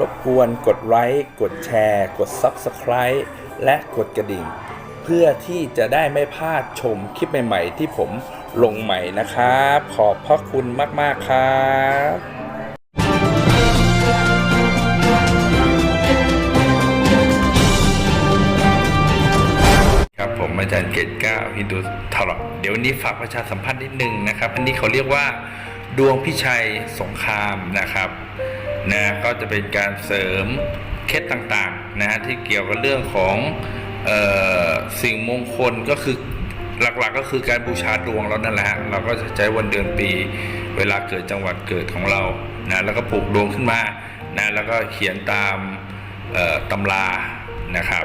รบกวนกดไลค์กดแชร์ กด Subscribe และกดกระดิ่ง เพื่อที่จะได้ไม่พลาดชมคลิปใหม่ ๆ ที่ผมลงใหม่นะครับ ขอบพระคุณมาก ๆ ครับครับผมอาจารย์เกตเก้าฮินดูทอร์เดี๋ยวนนี้ฝากประชาสัมพันธ์นิดนึงนะครับ อันนี้เขาเรียกว่า ดวงพิชัยสงครามนะครับ นะก็จะเป็นการเสริมเคล็ดต่างๆนะฮะที่เกี่ยวกับเรื่องของออสิ่งมงคลก็คือหลักๆก็คือการบูชาดวงเรานั่นแหละฮะเราก็จะใช้วันเดือนปี เวลาเกิดจังหวัดเกิดของเรานะแล้วก็ปลูกดวงขึ้นมานะแล้วก็เขียนตามตำรานะครับ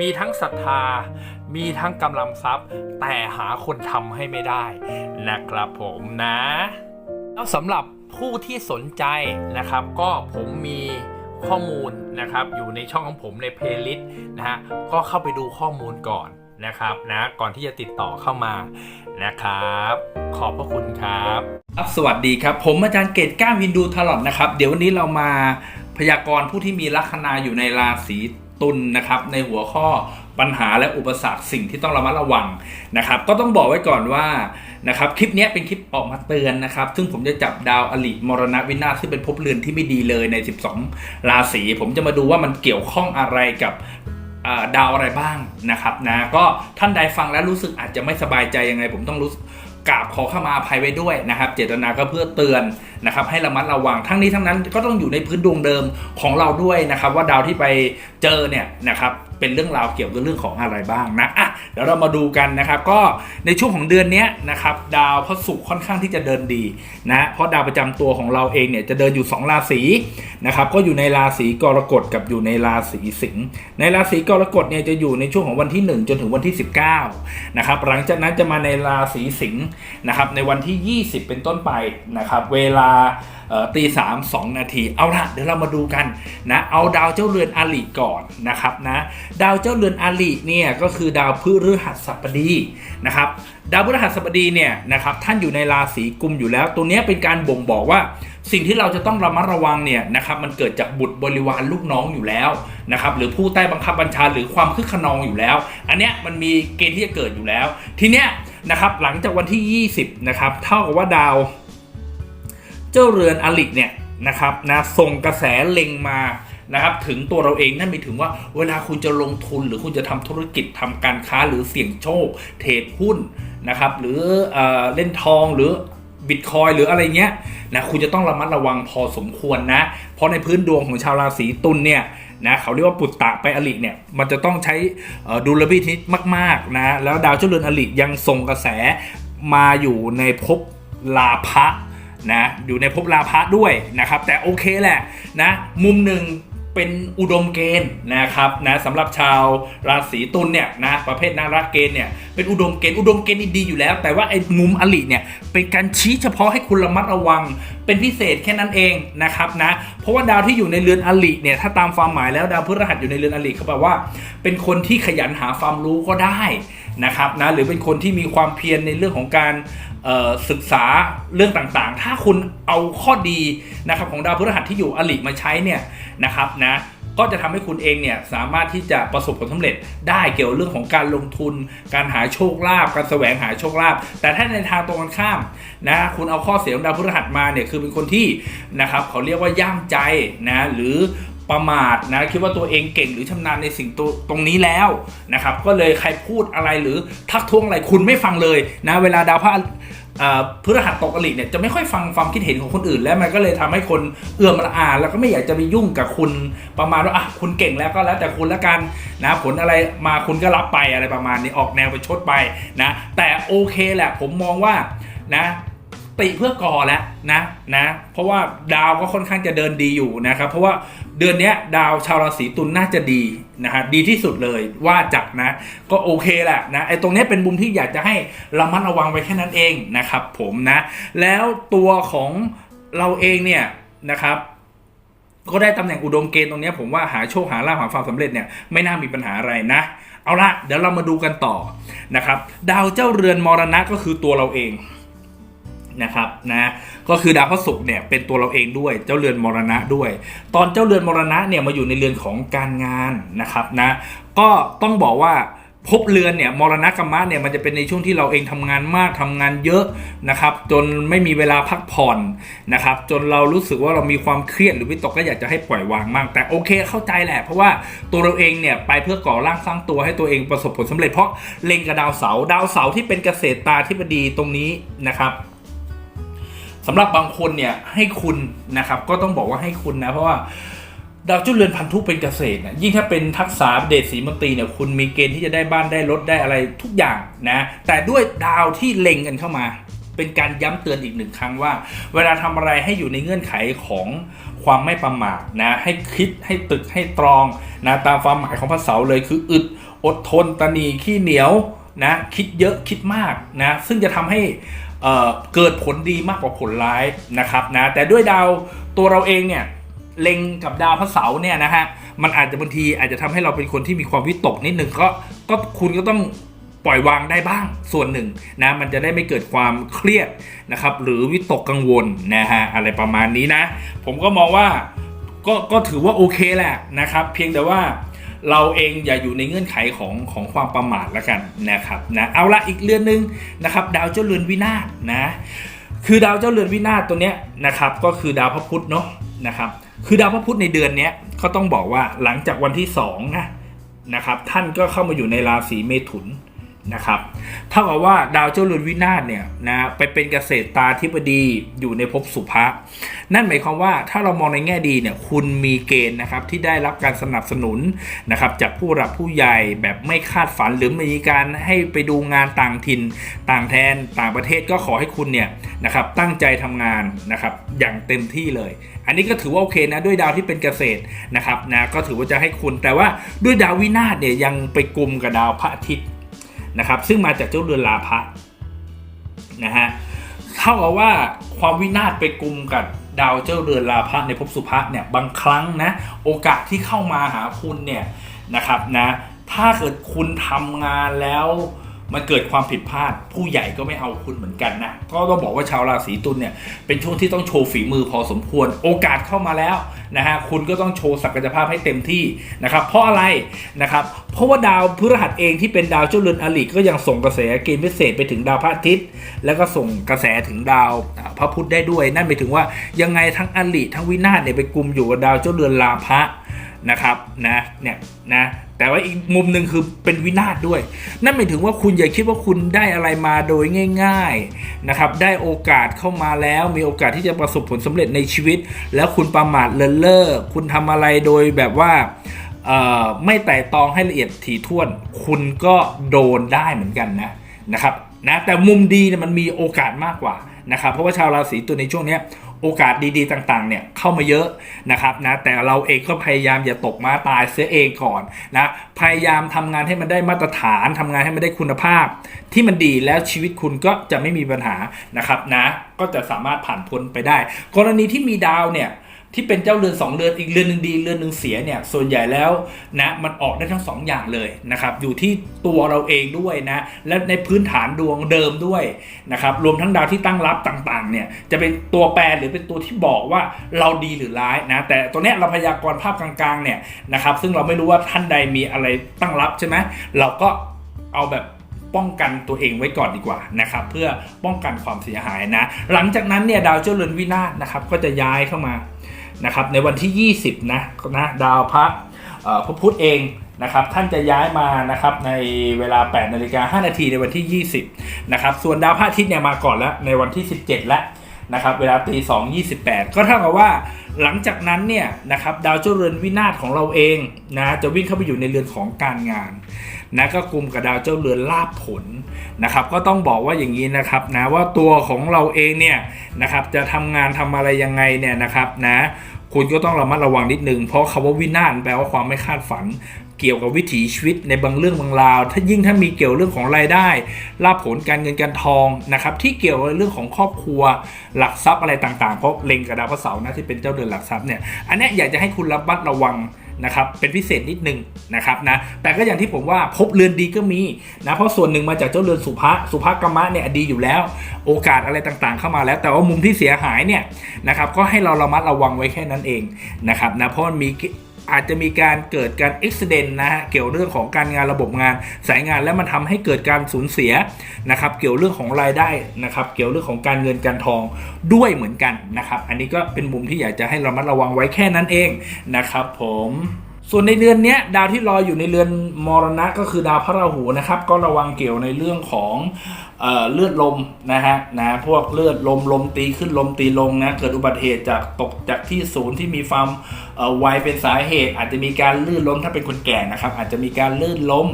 มีทั้งศรัทธา มีทั้งกำลังทรัพย์ แต่หาคนทำให้ไม่ได้นะครับผมนะ แล้วสำหรับผู้ที่สนใจนะครับ ก็ผมมีข้อมูลนะครับ อยู่ในช่องของผมในเพลย์ลิสต์นะฮะก็เข้าไปดูข้อมูลก่อนนะครับนะก่อนที่จะติดต่อเข้ามานะครับ ขอบพระคุณครับครับสวัสดีครับ ผมอาจารย์เกตก้าวินดูทลอดนะครับ เดี๋ยววันนี้เรามาพยากรณ์ผู้ที่มีลัคนาอยู่ในราศี ตุลนะครับในหัวข้อปัญหาและอุปสรรคสิ่งที่ต้องระมัดระวังนะครับ ก็ต้องบอกไว้ก่อนว่านะครับคลิปนี้เป็นคลิปออกมาเตือนนะครับ ซึ่งผมจะจับดาวอลิมรณวินาศซึ่เป็นภพเรือนที่ไม่ดีเลยใน 12 ราศีผมจะมาดูว่ามันเกี่ยวข้องอะไรกับดาวอะไรบ้างนะครับนะก็ท่านใดฟังแล้วรู้สึกอาจจะไม่สบายใจยังไง ผมต้องรู้ กราบขอเข้ามาภัยไว้ด้วยนะครับ เจตนาก็เพื่อเตือนนะครับ ให้ระมัดระวังทั้งนี้ทั้งนั้นก็ต้องอยู่ในพื้นดวงเดิมของเราด้วยนะครับ ว่าดาวที่ไปเจอเนี่ยนะครับ เป็นเรื่องราวเกี่ยวกับเรื่องของอะไรบ้างนะอะเดี๋ยวเรามาดูกันนะครับ ก็ในช่วงของเดือนนี้นะครับดาวพระศุกร์ค่อนข้างที่จะเดินดีนะเพราะดาวประจำตัวของเราเองเนี่ยจะเดินอยู่ 2 ราศีนะครับก็อยู่ในราศีกรกฎกับอยู่ในราศีสิงห์ในราศีกรกฎเนี่ยจะอยู่ในช่วงของวันที่ 1 จนถึงวันที่ 19นะครับหลังจากนั้นจะมาในราศีสิงห์นะครับในวันที่ 20 เป็นต้นไปนะครับเวลา ตีสามสองนาที เอาละเดี๋ยวเรามาดูกันนะ เอาดาวเจ้าเรือนอาลีก่อนนะครับนะ ดาวเจ้าเรือนอาลีเนี่ยก็คือดาวพฤหัสบดีนะครับ ดาวพฤหัสบดีเนี่ยนะครับท่านอยู่ในราศีกุมอยู่แล้ว ตัวนี้เป็นการบ่งบอกว่าสิ่งที่เราจะต้องระมัดระวังเนี่ยนะครับมันเกิดจากบุตรบริวารลูกน้องอยู่แล้วนะครับหรือผู้ใต้บังคับบัญชาหรือความคึกขนองอยู่แล้ว อันเนี้ยมันมีเกณฑ์ที่จะเกิดอยู่แล้ว ทีเนี้ยนะครับหลังจากวันที่ 20นะครับเท่ากับว่าดาว เจ้าเรือนอลิกเนี่ยนะครับนะส่งกระแสเล็งมานะครับถึงตัวเราเองนั่นหมายถึงว่าเวลาคุณจะลงทุนหรือคุณจะทำธุรกิจทำการค้าหรือเสี่ยงโชค เทรดหุ้นนะครับหรือเอเล่นทองหรือบิตคอยหรืออะไรเงี้ยนะคุณจะต้องระมัดระวังพอสมควรนะ เพราะในพื้นดวงของชาวราศีตุลเนี่ยนะเขาเรียกว่าปุตตะไปอลิเนี่ยมันจะต้องใช้ดุลพินิจมากๆนะแล้วดาวเจ้าเรือนอลิยังส่งกระแสมาอยู่ในภพลาภะ นะอยู่ในภพลาภะด้วยนะครับ แต่โอเคแหละนะมุมหนึ่งเป็นอุดมเกณฑ์นะครับนะสำหรับชาวราศีตุลเนี่ยนะประเภทนารักเกณฑ์เนี่ยเป็นอุดมเกณฑ์อุดมเกณฑ์ดีอยู่แล้ว แต่ว่าไอ้มุมอลิเนี่ยเป็นการชี้เฉพาะให้คุณระมัดระวัง เป็นพิเศษแค่นั้นเองนะครับนะเพราะว่าดาวที่อยู่ในเรือนอลิเนี่ยถ้าตามความหมายแล้วดาวพฤหัสอยู่ในเรือนอลิเขาแปลว่า เป็นคนที่ขยันหาความรู้ก็ได้นะครับนะหรือเป็นคนที่มีความเพียรในเรื่องของการ ศึกษาเรื่องต่างๆ ถ้าคุณเอาข้อดีนะครับของดาวพฤหัสที่อยู่อลิมาใช้เนี่ยนะครับนะก็จะทำให้คุณเองเนี่ยสามารถที่จะประสบผลสำเร็จได้เกี่ยวกับเรื่องของการลงทุน การหาโชคลาภการแสวงหาโชคลาภแต่ถ้าในทางตรงกันข้ามนะคุณเอาข้อเสียของดาวพฤหัสมาเนี่ยคือเป็นคนที่นะครับเขาเรียกว่าย่ามใจนะหรือประมาทนะคิดว่าตัวเองเก่งหรือชำนาญในสิ่งตัวตรงนี้แล้วนะครับก็เลยใครพูดอะไรหรือทักท้วงอะไรคุณไม่ฟังเลยนะเวลาดาวพระ พฤหัสตกอลิเนี่ยจะไม่ค่อยฟังความคิดเห็นของคนอื่น แล้วมันก็เลยทำให้คนเอื่อมละอาแล้วก็ไม่อยากจะไปยุ่งกับคุณประมาณว่าอะคุณเก่งแล้วก็แล้วแต่คุณละกันนะผลอะไรมาคุณก็รับไปอะไรประมาณนี้ออกแนวไปชดไปนะแต่โอเคแหละผมมองว่านะติเพื่อก่อแล้วนะนะเพราะว่าดาวก็ค่อนข้างจะเดินดีอยู่นะครับเพราะว่า เดือนนี้ดาวชาวราศีตุลน่าจะดีนะฮะดีที่สุดเลยว่าจักนะ ก็โอเคแหละนะไอ้ตรงนี้เป็นมุมที่อยากจะให้ระมัดระวังไว้แค่นั้นเองนะครับผมนะ แล้วตัวของเราเองเนี่ยนะครับก็ได้ตำแหน่งอุดมเกณฑ์ตรงนี้ผมว่าหาโชคหาลาภหาความสำเร็จเนี่ยไม่น่ามีปัญหาอะไรนะ เอาละเดี๋ยวเรามาดูกันต่อนะครับ ดาวเจ้าเรือนมรณะก็คือตัวเราเอง นะครับนะก็คือดาวพระศุกร์เนี่ยเป็นตัวเราเองด้วยเจ้าเรือนมรณะด้วย ตอนเจ้าเรือนมรณะเนี่ยมาอยู่ในเรือนของการงานนะครับนะก็ต้องบอกว่าภพเรือนเนี่ยมรณะกรรมะเนี่ยมันจะเป็นในช่วงที่เราเองทำงานมากทำงานเยอะนะครับจนไม่มีเวลาพักผ่อนนะครับจนเรารู้สึกว่าเรามีความเครียดหรือวิตกก็อยากจะให้ปล่อยวางมากแต่โอเคเข้าใจแหละ เพราะว่าตัวเราเองเนี่ยไปเพื่อก่อร่างสร้างตัวให้ตัวเองประสบผลสำเร็จเพราะเล็งกับดาวเสาร์ดาวเสาร์ที่เป็นเกษตรตาธิบดีตรงนี้นะครับ สำหรับบางคนเนี่ยให้คุณนะครับก็ต้องบอกว่าให้คุณนะเพราะว่าดาวจุลเรือนพันธุเป็นเกษตรนะยิ่งถ้าเป็นทักษะเดชสีมนตรีเนี่ยคุณมีเกณฑ์ที่จะได้บ้านได้รถได้อะไรทุกอย่างนะแต่ด้วยดาวที่เล็งกันเข้ามา เป็นการย้ำเตือนอีกหนึ่งครั้งว่า เวลาทำอะไรให้อยู่ในเงื่อนไขของความไม่ประมาทนะให้คิดให้ตึกให้ตรองนะตามความหมายของพระเสาเลยคืออึดอดทนตนีขี้เหนียวนะคิดเยอะคิดมากนะซึ่งจะทำให้ เเกิดผลดีมากกว่าผลร้ายนะครับนะแต่ด้วยดาวตัวเราเองเนี่ยเล็งกับดาวพระเสาร์เนี่ยนะฮะมันอาจจะบางทีอาจจะทำให้เราเป็นคนที่มีความวิตกนิดนึงก็ก็คุณก็ต้องปล่อยวางได้บ้างส่วนหนึ่งนะมันจะได้ไม่เกิดความเครียดนะครับหรือวิตกกังวลนะฮะอะไรประมาณนี้นะ ผมก็มองว่าก็ก็ถือว่าโอเคแหละนะครับ เพียงแต่ว่า เราเองอย่าอยู่ในเงื่อนไขของของความประมาทแล้วกันนะครับนะเอาละอีกเรือนหนึ่งนะครับดาวเจ้าเรือนวินาศนะคือดาวเจ้าเรือนวินาศตัวเนี้ยนะครับก็คือดาวพระพุธเนาะนะครับคือดาวพระพุธในเดือนเนี้ยก็ต้องบอกว่าหลังจากวันที่2นะนะครับท่านก็เข้ามาอยู่ในราศีเมถุน นะครับเท่ากับว่าดาวเจ้าเรือนวินาศเนี่ยนะไปเป็นเกษตรตาธิบดีอยู่ในภพสุภะนั่นหมายความว่าถ้าเรามองในแง่ดีเนี่ยคุณมีเกณฑ์นะครับที่ได้รับการสนับสนุนนะครับจากผู้หลักผู้ใหญ่แบบไม่คาดฝันหรือมีการให้ไปดูงานต่างถิ่นต่างแทนต่างประเทศก็ขอให้คุณเนี่ยนะครับตั้งใจทำงานนะครับอย่างเต็มที่เลย อันนี้ก็ถือว่าโอเคนะด้วยดาวที่เป็นเกษตรนะครับนะก็ถือว่าจะให้คุณแต่ว่าด้วยดาววินาศเนี่ยยังไปกลุ่มกับดาวพระอาทิตย์ นะครับ ซึ่งมาจากเจ้าเรือนลาภะนะฮะเท่ากับว่าความวินาศไปกลุ่มกับดาวเจ้าเรือนลาภะในภพสุภะเนี่ยบางครั้งนะโอกาสที่เข้ามาหาคุณเนี่ยนะครับนะถ้าเกิดคุณทำงานแล้ว มันเกิดความผิดพลาด ผู้ใหญ่ก็ไม่เอาคุณเหมือนกันนะก็ต้องบอกว่าชาวราศีตุลเนี่ยเป็นช่วงที่ต้องโชว์ฝีมือพอสมควร โอกาสเข้ามาแล้วนะฮะคุณก็ต้องโชว์ศักยภาพให้เต็มที่นะครับเพราะอะไรนะครับเพราะว่าดาวพฤหัสเองที่เป็นดาวเจ้าเรือนอลิก็ยังส่งกระแสเกณฑ์พิเศษไปถึงดาวพระอาทิตย์ แล้วก็ส่งกระแสถึงดาวพระพุธได้ด้วย นั่นหมายถึงว่ายังไงทั้งอลิทั้งวินาศเนี่ยไปกลุ่มอยู่กับดาวเจ้าเรือนลาภะนะครับนะเนี่ยนะ แต่ว่าอีกมุมหนึ่งคือเป็นวินาศด้วย นั่นหมายถึงว่าคุณอย่าคิดว่าคุณได้อะไรมาโดยง่าย ๆนะครับ ได้โอกาสเข้ามาแล้ว มีโอกาสที่จะประสบผลสำเร็จในชีวิต แล้วคุณประมาทเลินเล่อคุณทำอะไรโดยแบบว่าไม่ไต่ตองให้ละเอียดถี่ถ้วน คุณก็โดนได้เหมือนกันนะนะครับนะแต่มุมดีเนี่ยมันมีโอกาสมากกว่านะครับเพราะว่าชาวราศีตุลในช่วงเนี้ย โอกาสดีๆต่างๆเนี่ยเข้ามาเยอะนะครับนะแต่เราเองก็พยายามอย่าตกมาตายเสียเองก่อนนะพยายามทำงานให้มันได้มาตรฐานทำงานให้มันได้คุณภาพ ที่มันดีแล้วชีวิตคุณก็จะไม่มีปัญหานะครับนะก็จะสามารถผ่านพ้นไปได้ กรณีที่มีดาวเนี่ย ที่เป็นเจ้าเรือนสองเรือนอีกเรือนหนึ่งดีเรือนหนึ่งเสียเนี่ยส่วนใหญ่แล้วนะมันออกได้ทั้งสองอย่างเลยนะครับอยู่ที่ตัวเราเองด้วยนะและในพื้นฐานดวงเดิมด้วยนะครับรวมทั้งดาวที่ตั้งรับต่างๆเนี่ยจะเป็นตัวแปรหรือเป็นตัวที่บอกว่าเราดีหรือร้ายนะแต่ตัวเนี้ยเราพยากรณ์ภาพกลางๆเนี่ยนะครับซึ่งเราไม่รู้ว่าท่านใดมีอะไรตั้งรับใช่ไหมเราก็เอาแบบป้องกันตัวเองไว้ก่อนดีกว่านะครับเพื่อป้องกันความเสียหายนะหลังจากนั้นเนี่ยดาวเจ้าเรือนวินาศนะครับก็จะย้ายเข้ามา นะครับในวันที่ 20 นะนะดาวพระเอ่อพระพุธเองนะครับท่านจะย้ายมานะครับในเวลา 8 นาฬิกา 5 นาทีในวันที่ 20 นะครับ ส่วนดาวพระอาทิตย์เนี่ยมาก่อนแล้วในวันที่ 17 แล้วนะครับเวลาตี2 28ก็เท่ากับว่าหลังจากนั้นเนี่ยนะครับดาวเจ้าเรือนวินาศของเราเองนะจะวิ่งเข้าไปอยู่ในเรือนของการงานนะก็กลุ่มกับดาวเจ้าเรือนลาบผลนะครับก็ต้องบอกว่าอย่างนี้นะครับนะว่าตัวของเราเองเนี่ยนะครับจะทำงานทำอะไรยังไงเนี่ยนะครับนะ คุณก็ต้องระมัดระวังนิดนึง เพราะคำว่าวินาศแปลว่าความไม่คาดฝัน เกี่ยวกับวิถีชีวิตในบางเรื่องบางราว ถ้ายิ่งถ้ามีเกี่ยวเรื่องของรายได้ลาภผลการเงินการทองนะครับที่เกี่ยวกับเรื่องของครอบครัวหลักทรัพย์อะไรต่างๆ เพราะเล็งกระดาษพระเสาร์นะที่เป็นเจ้าเดือนหลักทรัพย์เนี่ยอันนี้อยากจะให้คุณระมัดระวัง นะครับเป็นพิเศษนิดนึงนะครับนะแต่ก็อย่างที่ผมว่าพบเรือนดีก็มีนะเพราะส่วนหนึ่งมาจากเจ้าเรือนสุภะสุภกรรมะเนี่ยดีอยู่แล้ว โอกาสอะไรต่างๆ เข้ามาแล้ว แต่ว่ามุมที่เสียหายเนี่ยนะครับก็ให้เราระมัดระวังไว้แค่นั้นเองนะครับนะเพราะมันมี อาจจะมีการเกิดการอุบิเหตุนะฮะเกี่ยวเรื่องของการงานระบบงานสายงานแล้วมันทำให้เกิดการสูญเสียนะครับ เกี่ยวเรื่องของรายได้นะครับ เกี่ยวเรื่องของการเงินการทองด้วยเหมือนกันนะครับ อันนี้ก็เป็นมุมที่อยากจะให้ระมัดระวังไว้แค่นั้นเองนะครับ ผมส่วนในเรือนนี้ดาวที่รอยอยู่ในเรือนมรณะก็คือดาวพระราหูนะครับ ก็ระวังเกี่ยวในเรื่องของ เลือดลมนะฮะนะพวกเลือดลมลมตีขึ้นลมตีลงนะเกิดอุบัติเหตุจากตกจากที่ศูนย์ที่มีความไวเป็นสาเหตุ อาจจะมีการลื่นล้มถ้าเป็นคนแก่นะครับอาจจะมีการลื่นล้ม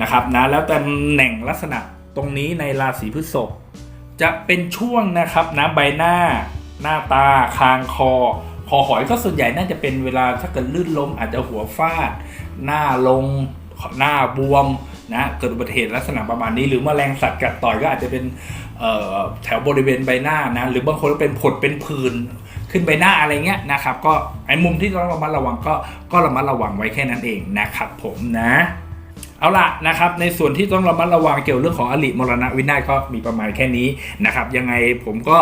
นะครับนะแล้วแต่แหน่งลักษณะตรงนี้ในราศีพฤษภจะเป็นช่วงนะครับนะใบหน้า หน้าตาคางคอคอหอยก็ส่วนใหญ่น่าจะเป็นเวลาถ้าเกิดลื่นล้มอาจจะหัวฟาด หน้าลงหน้าบวม นะเกิดอุบัติเหตุลักษณะประมาณนี้ หรือแมลงสัตว์กัดต่อยก็อาจจะเป็นแถวบริเวณใบหน้านะหรือบางคนก็เป็นผดเป็นผื่นขึ้นใบหน้าอะไรเงี้ยนะครับ ก็ไอ้มุมที่ต้องระมัดระวังก็ก็ระมัดระวังไว้แค่นั้นเองนะครับผมนะเอาละนะครับในส่วนที่ต้องระมัดระวังเกี่ยวเรื่องของอลิมรณะวินาศก็มีประมาณแค่นี้นะครับยังไงผมก็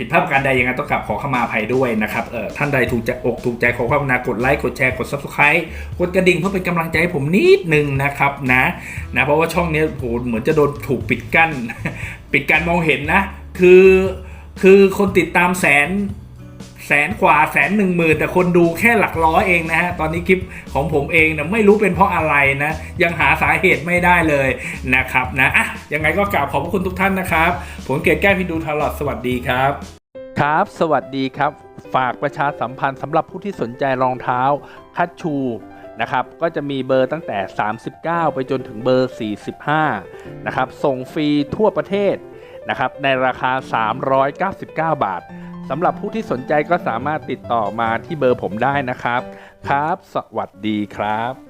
ผิดพลาดการใดยังไงต้องกลับขอเข้ามาภัยด้วยนะครับเออท่านใดถูกใจอกถูกใจขอความกรุณากดไลค์กดแชร์กดซับสไครต์กดกระดิ่งเพื่อเป็นกำลังใจให้ผมนิดนึงนะครับนะนะเพราะว่าช่องนี้โหเหมือนจะโดนถูกปิดกั้น ปิดการมองเห็นนะ คือคือคนติดตามแสน แสนกว่าแสนหนึ่งหมื่นแต่คนดูแค่หลักร้อยเองนะฮะ ตอนนี้คลิปของผมเองนี่ยไม่รู้เป็นเพราะอะไรนะ ยังหาสาเหตุไม่ได้เลยนะครับนะอะยังไงก็กราบขอบพระคุณทุกท่านนะครับ ผมเกียรติแก้วพินดูทลอดสวัสดีครับ ครับ สวัสดีครับ ฝากประชาสัมพันธ์สำหรับผู้ที่สนใจรองเท้าคัชชูนะครับก็จะมีเบอร์ตั้งแต่ 39 ไปจนถึงเบอร์ 45 นะครับ ส่งฟรีทั่วประเทศนะครับในราคา 399 บาท สำหรับผู้ที่สนใจก็สามารถติดต่อมาที่เบอร์ผมได้นะครับ ครับ สวัสดีครับ